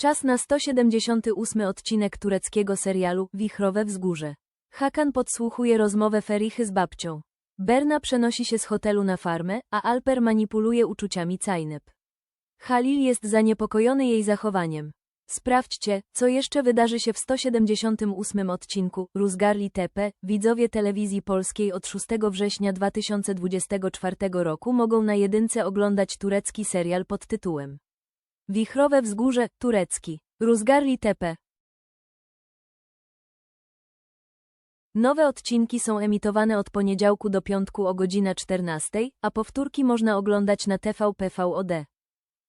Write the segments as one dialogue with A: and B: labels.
A: Czas na 178 odcinek tureckiego serialu Wichrowe Wzgórze. Hakan podsłuchuje rozmowę Ferichy z babcią. Berna przenosi się z hotelu na farmę, a Alper manipuluje uczuciami Cajnep. Halil jest zaniepokojony jej zachowaniem. Sprawdźcie, co jeszcze wydarzy się w 178 odcinku Ruzgarli Tepe. Widzowie telewizji polskiej od 6 września 2024 roku mogą na jedynce oglądać turecki serial pod tytułem Wichrowe Wzgórze, turecki. Ruzgarli Tepe. Nowe odcinki są emitowane od poniedziałku do piątku o godzina 14, a powtórki można oglądać na TVP-VOD.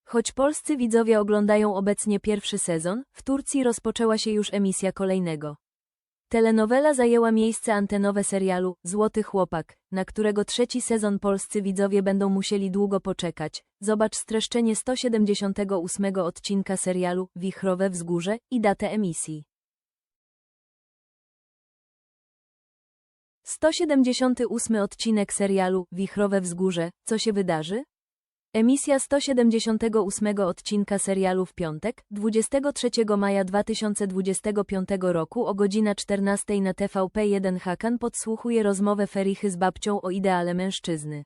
A: Choć polscy widzowie oglądają obecnie pierwszy sezon, w Turcji rozpoczęła się już emisja kolejnego. Telenowela zajęła miejsce antenowe serialu Złoty Chłopak, na którego trzeci sezon polscy widzowie będą musieli długo poczekać. Zobacz streszczenie 178 odcinka serialu Wichrowe Wzgórze i datę emisji. 178 odcinek serialu Wichrowe Wzgórze. Co się wydarzy? Emisja 178 odcinka serialu w piątek, 23 maja 2025 roku o godzina 14 na TVP1 Hakan podsłuchuje rozmowę Ferichy z babcią o ideale mężczyzny.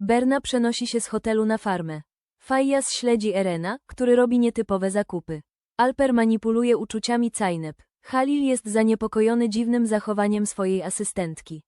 A: Berna przenosi się z hotelu na farmę. Fajas śledzi Erena, który robi nietypowe zakupy. Alper manipuluje uczuciami Cajnep. Halil jest zaniepokojony dziwnym zachowaniem swojej asystentki.